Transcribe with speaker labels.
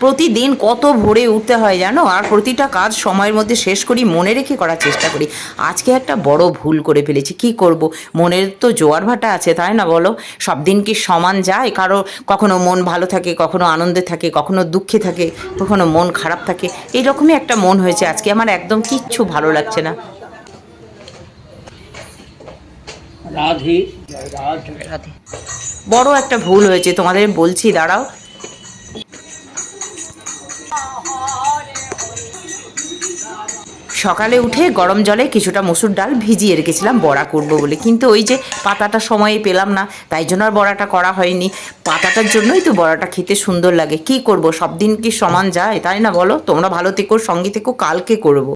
Speaker 1: প্রতিদিন কত ভোরে উঠতে হয় জানো? আর প্রতিটা কাজ সময়ের মধ্যে শেষ করি মনে রেখে করার চেষ্টা করি। আজকে একটা বড় ভুল করে ফেলেছি কি করব? মনের তো জোয়ার ভাটা আছে তাই না বলো? সব দিন কি সমান যায়? কারও কখনো মন ভালো থাকে কখনো আনন্দে থাকে কখনো দুঃখে থাকে কখনো মন খারাপ থাকে। এইরকমই একটা মন হয়েছে আজকে আমার একদম কিচ্ছু ভালো লাগছে না।
Speaker 2: রাধে রাধে।
Speaker 1: রাধে। বড় একটা ভুল হয়েছে তোমাদের বলছি দাঁড়াও। সকালে উঠে গরম জলে কিছুটা মসুর ডাল ভিজিয়ে রেখেছিলাম, বড়া করব বলে। কিন্তু ওই যে পাতাটা সময়ে পেলাম না, তাই জন্য আর বড়াটা করা হয়নি। পাতাটার জন্যই তো বড়াটা খেতে সুন্দর লাগে। কি করব? সব দিন কি সমান যায়? তাই না বলো? তোমরা ভালো থেকো, সঙ্গে থেকো, কালকে করব।